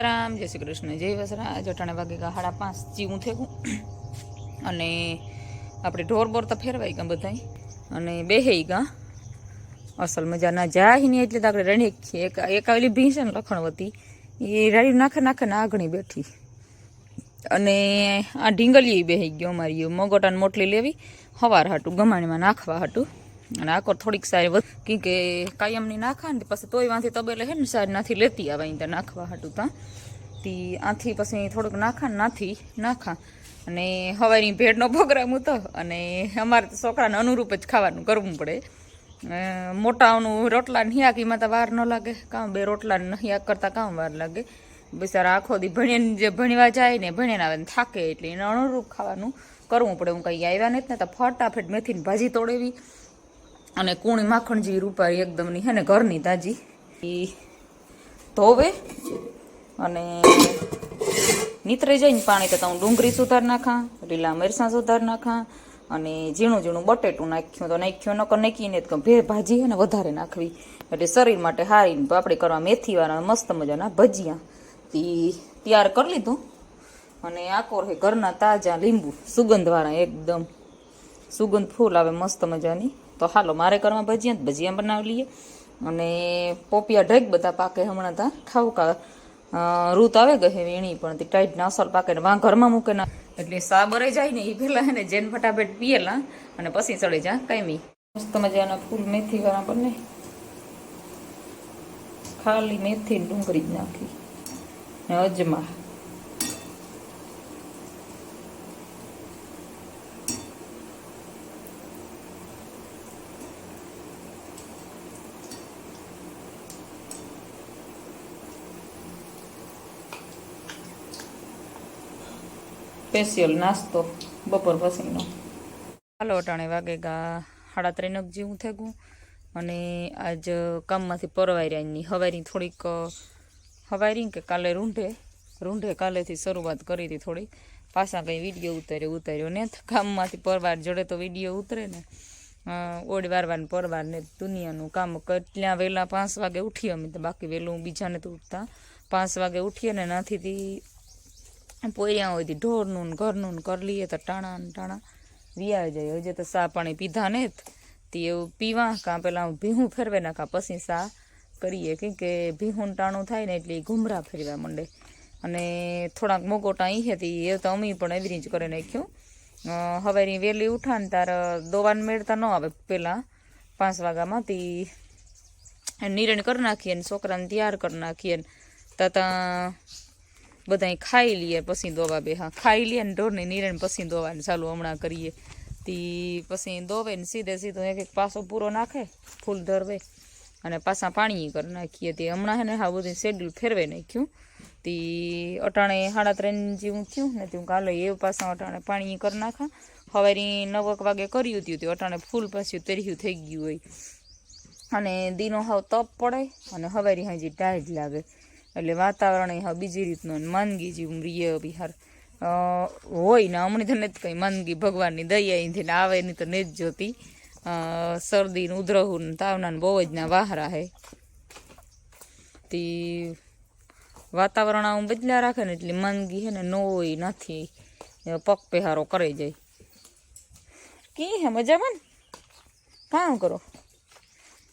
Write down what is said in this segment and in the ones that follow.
રામ, જય શ્રી કૃષ્ણ, જય વસરા જટાણે વાગે ગા હાડા પાંચ જીવું થયું અને આપણે ઢોર બોર તો ફેરવાઈ ગયા બધાય. અને બેહી ગયા અસલ મજાના જાહીની એટલે તો આપણે રણી છીએ. એક એક આવેલી ભીંસ ને લખણવતી. એ રાડી નાખે નાખે ને આગણી બેઠી. અને આ ઢીંગલી બેહી ગયો અમારી મગોટાને મોટલી લેવી. હવાર હાટું, ગમાણીમાં નાખવા હાટું. અને આકોર થોડીક સારી વધ કી કે કાયમની નાખા ને પછી તોય વાંથી તબેલે હે ને સારી નાથી લેતી આવે ત્યાં નાખવા હાટું ત્યાં તી આથી પછી થોડુંક નાખા નાથી નાખા. અને હવાઈની ભેળનો પ્રોગ્રામ હતો અને અમારે તો છોકરાને અનુરૂપ જ ખાવાનું કરવું પડે. મોટાઓનું રોટલા હિયાકીમાં તો વાર ન લાગે. કામ બે રોટલા હિયાક કરતાં કામ વાર લાગે. બિચારા આખો દી ભણીને જે ભણવા જાય ને ભણીને આવે ને થાકે એટલે એને અનુરૂપ ખાવાનું કરવું પડે. હું કંઈ આવ્યા નથી ને તો ફટાફટ મેથીની ભાજી તોડેવી. અને કૂણી માખણજી રૂપાઈ રૂપારી એકદમની હે ને ઘરની તાજી. એ ધોવે અને નીતરે જઈને પાણી તો હું ડુંગળી સુધાર નાખા, લીલા મરચાં સુધાર નાખા અને ઝીણું ઝીણું બટેટું નાખ્યું તો નાખ્યું, નકર નાખીને ભે ભાજી અને વધારે નાખવી. એટલે શરીર માટે હારી આપણે કરવા મેથીવાળા મસ્ત મજાના ભજીયા. તી તૈયાર કરી લીધું. અને આકોર હે ઘરના તાજા લીંબુ સુગંધવાળા એકદમ. સુગંધ ફૂલ આવે મસ્ત મજાની. તો હાલો, મારે કરવા ભજીયા ભજીયા બનાવી લઈએ. અને પોપિયા ઢેક બધા પાકે હમણાં ત્યાં ઠાવકા કા રૂત આવે ગયે વીણી, પણ તે ટાઈટ ના અસર પાકે વાં ઘરમાં મૂકે ના. એટલે સા બરે જાય ને એ પેલા હે ને જેન ફટાફટ પીએલા અને પછી ચડી જા કાયમી મસ્ત મજાના ફૂલ મેથી વાળા બને. ખાલી મેથી ડુંગળી જ નાખી. અજમા. સ્પેશિયલ નાસ્તો, બપોર પછીનો. હાલો, અટાણે વાગે ગા, સાડા ત્રણક જેવું થઈ ગયું. અને આજ કામમાંથી પરવાઈ રહ્યા હવારી થોડીક હવારી કે કાલે રૂંઢે રૂંઢે કાલેથી શરૂઆત કરી હતી થોડીક. પાછા કંઈ વીડિયો ઉતાર્યો ઉતાર્યો ને કામમાંથી પરવાર જોડે તો વીડિયો ઉતરે ને. ઓડી વારવાર ને પરવાર ને દુનિયાનું કામ કેટલા વહેલા પાંચ વાગે ઉઠીએ અમે તો બાકી વહેલું બીજાને તો ઉઠતા. પાંચ વાગે ઉઠીએ ને નાથી પોર્યા હોય તી ઢોરનું ઘરનું ને કરી લઈએ તો ટાણા ને ટાણા. વિયા જાય. હજે તો સા પાણી પીધા ને તે એવું પીવા કાં પેલા ભીહું ફેરવે નાખા. પછી સા કરીએ. કેમ કે ભીહું ટાણું થાય ને એટલે ઘુમરા ફેરવા માંડે. અને થોડાક મોગોટા અહીં હતી એ તો અમે પણ એવી રીતે કરી નાખ્યું. હવે વહેલી ઉઠા ને તાર દોવાન મેળતા ન આવે પહેલાં પાંચ વાગ્યામાં તી નિરણ કરી નાખીએ ને, છોકરાને તૈયાર કરી નાખીએ ને. તતા બધાય ખાઈ લઈએ પછી દોવા બે હા ખાઈ લઈએ ને ઢોરની નીરણ પછી દોવાને ચાલુ હમણાં કરીએ. તી પછી દોવે ને સીધે સીધો એક એક પાસો પૂરો નાખે, ફૂલ ધરવે. અને પાછા પાણી કરી નાખીએ. તે હમણાં હે ને હા બધું શેડ્યુલ ફેરવે નાખ્યું. તી અટાણે સાડા ત્રણ જેવું થયું ને તું કાલે એ પાછા અટાણે પાણી કરી નાખા. હવારી નવક વાગે કર્યું હતું તે. અટાણે ફૂલ પાછું તર્યું થઈ ગયું હોય. અને દીનો હાવ તપ પડે અને હવારી હાજી ટાઈટ લાગે. એટલે વાતાવરણ હા બીજી રીતનું માંદગી જેવું રીએ બિહાર હોય ને હમણાં તો નથી કંઈ માંદગી, ભગવાનની દયા અહીંથી આવે એની તો ને જ જોતી શરદી ને ને તાવના ને બહુ જ ના વાહરા હે. તી વાતાવરણ આવું બદલ્યા રાખે ને એટલે માંદગી હે ને ન હોય, નથી. પગ પહેહારો કરે જાય. કી હે મજામાં કામ કરો.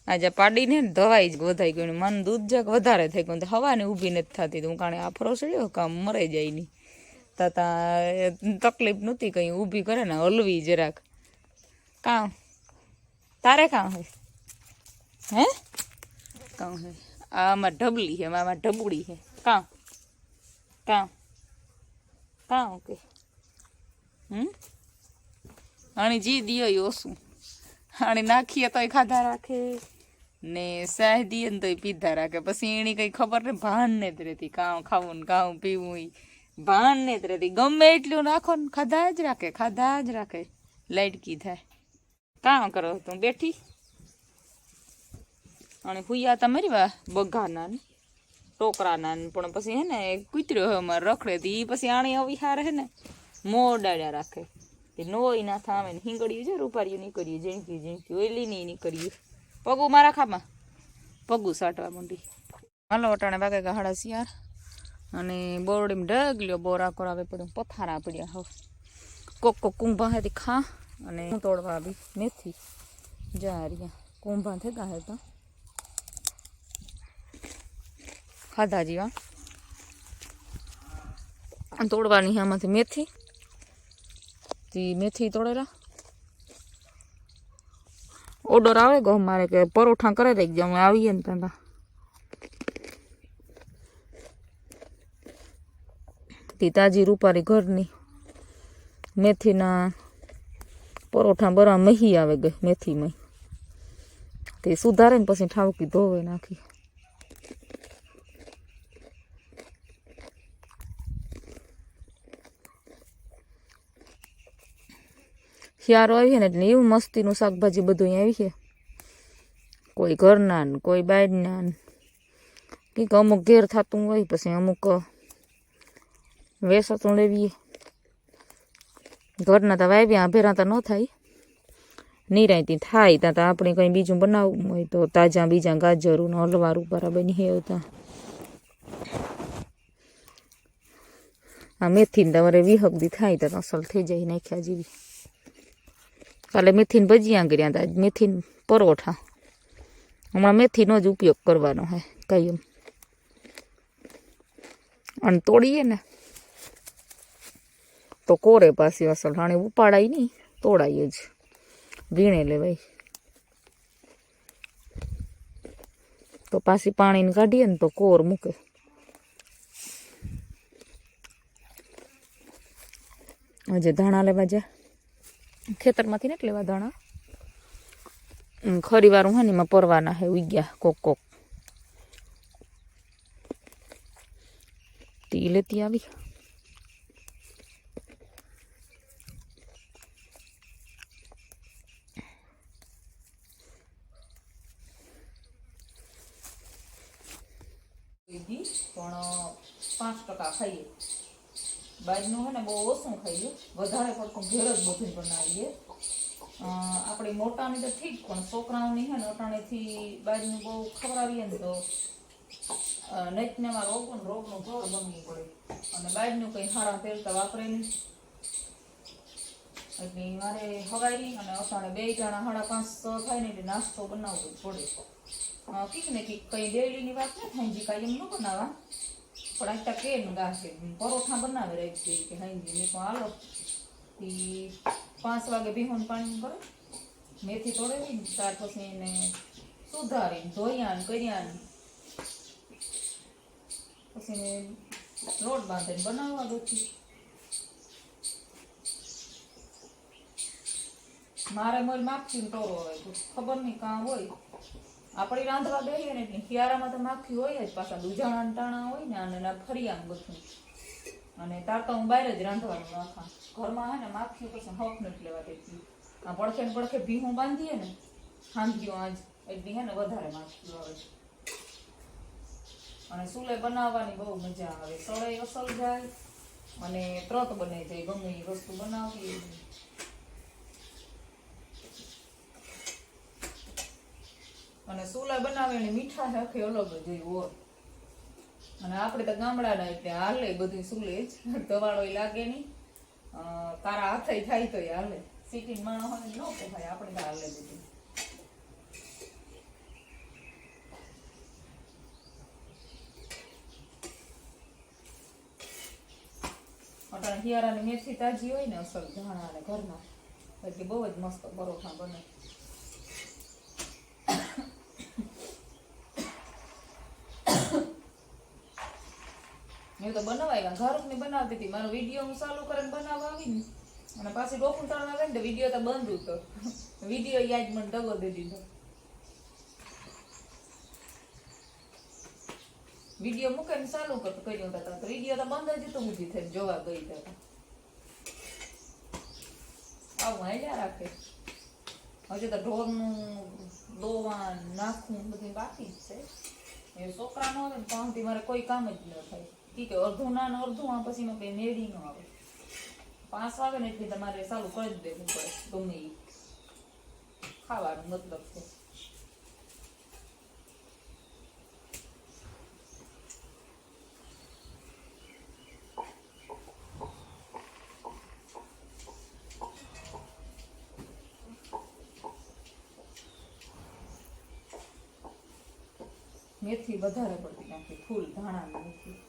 આજે પાડીને ધવાઈ જ વધાઈ ગયું મન દૂધ જગ વધારે થઈ ગયું હવાની ઊભી નથી થતી હું કાણે આફરો સડ્યો કામ મરાઈ જાય નહીં. તતા તકલીફ નહોતી કંઈ, ઊભી કરે ને હલવી જરાક. કામ તારે કામ હોય? હે? કામ હોય? આ આમાં ઢબલી હે આમાં ઢબુડી હે કામ કામ કામ ઓકે. હમ? આની જી દિયો ઓછું. આને નાખીએ તોય ખાધા રાખે. ને દઈએ ને તોય પીધા રાખે. પછી એની કઈ ખબર ને, ભાન ને જ રહેતી કાં ખાવું ને કાં પીવું એ ભાન ને જ રહેતી ગમે એટલું નાખો ને ખાધા જ રાખે, ખાધા જ રાખે. લાઇટકી થાય. કાં કરો તું બેઠી? અને હુયા તમારી વાહ બગાના ને, ટોકરાના ને. પણ પછી હે ને, કૂતર્યો હોય અમારે રખડે તો. એ પછી આણી અવિહાર હે ને મોડાડ્યા રાખે. તે નોય ના થામે ને હિંગળ્યું છે રૂપારીયું નીકળ્યું ઝીણક્યું ઝીણક્યું ઓઈલી નહીં નીકળ્યું. પગું મારા ખામાં. પગું સાટવા માંડી. હાલો, અટાણે વાગે ગાહડા શિયાર અને બોરડીમાં ઢગલ્યો બોરા કરાવે પડ્યો, પથારા પડ્યા હવે. કોક કોક કુંભા હતી ખા, અને હું તોડવા આવી મેથી જા રહ્યા કુંભા થઈ ગયા હતા ખાધા જીવા. અને તોડવાની આમાંથી મેથી. તી મેથી તોડેલા. ઓર્ડર આવે ગો મારે કે પરોઠા કરે દઈ અમે આવીએ ને ત્યાં તી. તાજી રૂપારી ઘરની મેથીના પરોઠા બરા મહી આવે ગઈ મેથી મહી તે સુધારે ને પછી ઠાવકી ધોવે નાખી. શિયાળો આવી ને એટલે એવું મસ્તીનું શાકભાજી બધું આવી છે. કોઈ ઘરના ને કોઈ બાયરના ને કંઈક અમુક ઘેર થતું હોય પછી અમુક વેસાતું લેવીએ. ઘરના તો વાવ્યા ભેરા તો ન થાય. નિરાયતી થાય, ત્યાં તો આપણે કંઈ બીજું બનાવવું હોય તો તાજા બીજા ગાજરું ને હલવારું બરાબર નહીં આવતા આ મેથી તમારે વિહકદી થાય તો અસલ થઈ જાય નાખ્યા જેવી. કાલે મેથીને ભજીયા કર્યા હતા. આજ મેથીને પરોઠા. હમણાં મેથીનો જ ઉપયોગ કરવાનો હે કાયમ અને તોડીએ ને. તો કોરે પાછી અસલ. રાણી ઉપાડાય નહીં, તોડાય જ. વીણે લેવાય. તો પાછી પાણીને કાઢીએ ને તો કોર મૂકે. આજે ધાણા લેવા જા. ખેતરમાંથી ને લેવા ધાણા. હમ, ખરી વારું હે ને એમાં પરવાના હે ઉગ્યા કોક કોક. તી લેતી આવી. પણ પાંચ ટકા ખાઈએ. બાજનું હે ને બહુ ઓછું ખાઈએ વધારે પડતું ઘેર જ બધું બનાવીએ. આપણે મોટાની તો ઠીક પણ છોકરાઓની હે ને અટાણેથી બાજનું બહુ ખવડાવીએ ને તો અ, નૈતનેમાં રોગ ને રોગનું ઘર બનવું પડે. અને બાજનું કંઈ સારા પહેરતા વાપરે નહીં. એટલે મારે હવાઈ અને અટાણે બે જણા સાડા પાંચ થાય ને એટલે નાસ્તો બનાવવો પડે. કીક ને કીક કંઈ ડેલીની વાત ન થાય જે કાંઈ એમ ન બનાવવા. પણ ને ગાશે. પરોઠા બનાવે રહી કે હાઈ મેં હાલો. એ પાંચ વાગે ભીહોન પાણી કરો. મેથી તોડેલી ત્યાર પછી એને સુધારીને ધોયા ને કર્યા ને પછી એને લોટ બાંધીને બનાવવા દોથી મારે મોલ ને ટોરો હોય ખબર નહીં કાં હોય. આપણે રાંધવા બેહીએ ને એટલે તો માખી હોય જ, પાછા દૂધાણા ટાણા હોય ને અને ફરી આમ બધું. અને તાર હું બહાર જ રાંધવાનું નાખા ઘરમાં હે ને માખી પછી હક નથી લેવા દેતી. આ પડખે ને પડખે ભીહું બાંધીએ ને ખાંધ્યો આજ એટલી હે ને વધારે માખી આવે અને સુલે બનાવવાની બહુ મજા આવે. સળે અસલ જાય અને ત્રત બને જાય, ગમે એ વસ્તુ બનાવવી અને સુલા બનાવે ને મીઠા આખી અલગ જ હોય. અને આપણે તો ગામડાના એટલે હાલે બધું સુલે જ. દવાળો લાગે નહીં. તારા હાથે થાય તો હાલે. સિટી માણસ હોય ન પોહાય આપણે તો હાલે બધું. અટાણે હિયારાની મેથી તાજી હોય ને અસલ ધાણા અને ઘરના એટલે બહુ જ મસ્ત પરોઠા બને. મેં તો બનાવાય ઘર ને બનાવતી હતી. મારો વીડિયો હું ચાલુ કરીને બનાવવા આવી ને અને પાછી ડોકું તળવા આવે ને વીડિયો તો બંધ હતો. વીડિયો યાદ મને ડગો દે દીધો. વીડિયો મૂકે ને ચાલુ કરતો કર્યો હતા તો વીડિયો તો બંધ જ હતો. ઊભી થઈને જોવા ગઈ હતા. આવું હાલ્યા રાખે. હજુ તો ઢોરનું દોવા નાખવું બધું બાકી જ છે. એ છોકરા ન આવે ને ત્યાંથી મારે કોઈ કામ જ ન થાય. તી કે અડધું નાન અડધું આ પછી એમાં કઈ મેળી ન આવે. પાંચ વાગે ને એટલે તમારે ચાલુ કરી જ દેવું પડે, ગમે એ ખાવાનું મતલબ છે. મેથી વધારે પડતી નાખી, ફૂલ ધાણા મેથી.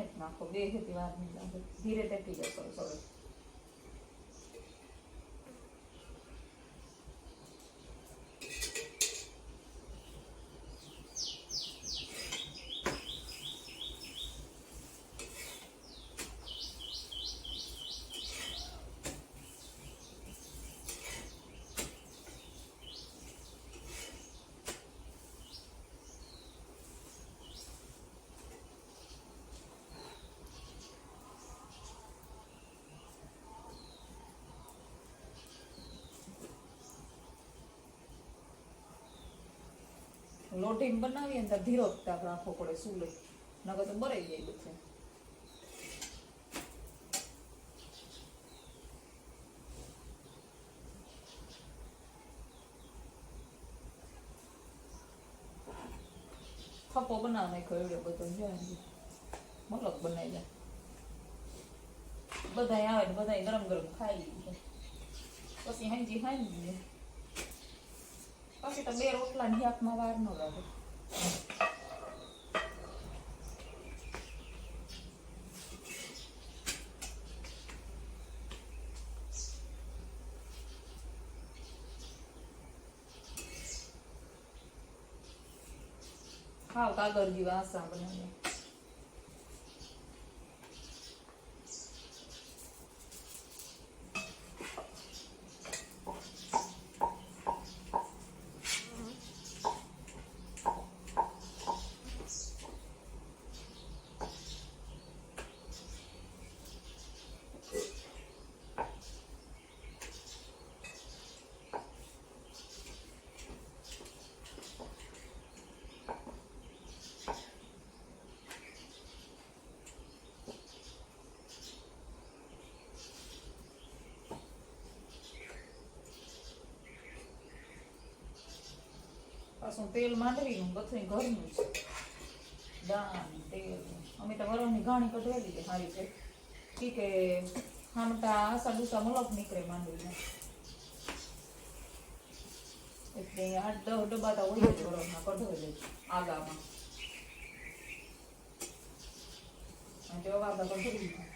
જ નાખો બે હેતી વાર નહીં ધીરે ટેકી જાય થોડું લોટીમ બનાવીએ ને ધીરો રાખવો પડે સુલે. નકર તો બરાઈ જાય બધું. થપ્પો બનાવ નાખ્યો એવડે બધો, જાય મલક બનાવી જાય બધા આવે ને બધા ગરમ ગરમ ખાઈ લીધું પછી હાંજી હાંજી પછી બે રોટલા ની હાથમાં વાર ન લાગે ખાવ કાગળ જેવા આસા પાછું તેલ માંડવીનું બધું ઘરનું છે. દાણ તેલ. અમે તો વરણની ઘાણી કઢવેલી છે સારી છે. ઠીક કે હામટા આસા ડુસા મલક નીકળે માંડવીને. એટલે આઠ દસ ડબ્બા તો હોય જ વરણના કઢવેલી આગામાં. અને તો બધા કઢવેલી